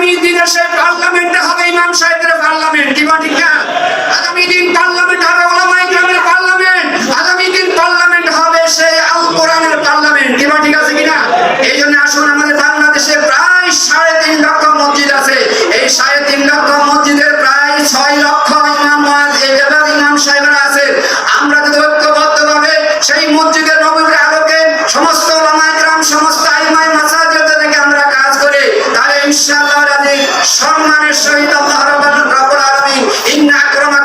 আগামী দিনে সে হবে ইমাম সাহেবের পার্লামেন্ট, কি ঠিক না? আগামী দিন পার্লামেন্ট হবে ওলামাই গ্রামের পার্লামেন্ট, আগামী দিন পার্লামেন্ট হবে সেই আল কোরআনের পার্লামেন্ট, কি ঠিক আছে কিনা? এই জন্য আসুন, আমাদের বাংলাদেশে প্রায় সাড়ে তিন লক্ষ মসজিদ আছে। এই সাড়ে তিন লক্ষ মসজিদের প্রায় ছয় লক্ষ ইমাম ইমাম আছে আমরা যদি ঐক্যবদ্ধভাবে সেই মসজিদের নবীর আলোকে সমস্ত ওলামায়ে কেরাম সমস্ত আইমাই মাসাজিদ থেকে আমরা কাজ করি, তাহলে ইনশাআল্লাহ সম্মানের সহিত আল্লাহ রাব্বুল আলামিন ইন্না আকরামাকুম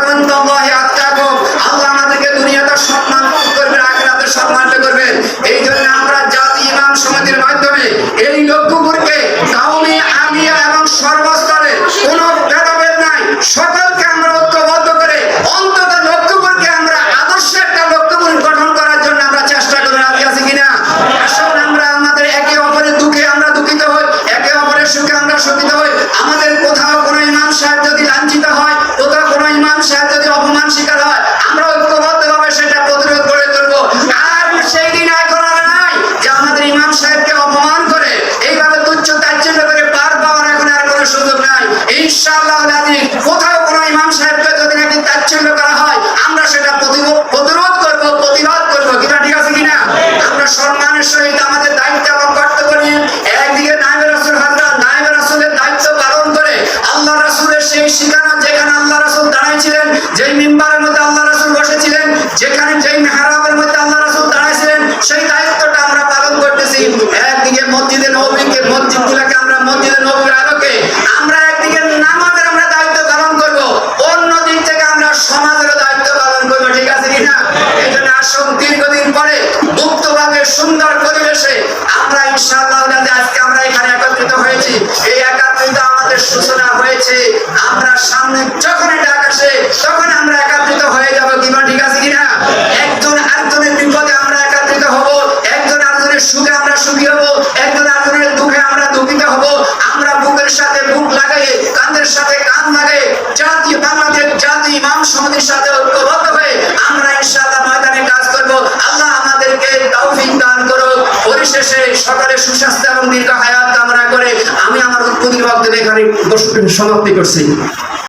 শিকার হয়। আমরা সেটা প্রতিরোধ করে তুলবো। আর সেই দিন আর নাই যে আমাদের ইমাম সাহেবকে অপমান করে এইভাবে তুচ্ছ করে পার পাওয়ার এখন আর কোনো সুযোগ নাই। ইনশাআল্লাহ আলী কোথাও কোনো ইমাম সাহেবকে যদি নাকি করা হয়, আমরা সেটা প্রতিরোধ করব, প্রতিবাদ করব। কিনা ঠিক আছে কিনা? আমরা সম্মানের সহিত আমাদের দায়িত্ব এবং কর্তব্য নিয়ে একদিকে রাসুল হাজরা রাসুলের দায়িত্ব পালন করে আল্লাহ রাসুলের সেই যেখানে আল্লাহ রাসুল দাঁড়াইছিলেন, যেই মিম্বারের মধ্যে আল্লাহ রাসুল বসেছিলেন, যেখানে যেই মেহরাবের মধ্যে আল্লাহ রাসুল দাঁড়াইছিলেন, সেই দায়িত্বটা আমরা পালন করতেছি। একদিকে মসজিদে নবীকে, মসজিদগুলোকে আমরা মসজিদে নবীর আলোকে, আমরা একদিকে নামাজের আমরা দায়িত্ব পালন করব, অন্য দিক থেকে আমরা সমাজের দায়িত্ব পালন করব, ঠিক আছে কিনা? এই জন্য আসুন, দীর্ঘদিন পরে মুক্তভাবে সুন্দর সুখে হব, একজন আরেকজনের দুঃখে আমরা দুঃখিত হব। আমরা বুকের সাথে বুক লাগাই সাথে লাগাই জাতি জাতি, ইমাম সমিতির সাথে ঐক্যবদ্ধ হয়ে আমরা ইনশাআল্লাহ ময়দানে কাজ করব। আল্লাহ আমাদেরকে তৌফিক দান করো পরিশেষে সকলের সুস্বাস্থ্য এবং দীর্ঘ হায়াত কামনা করে আমি আমার উদ্বোধনী বক্তব্য এখানে সমাপ্তি করছি।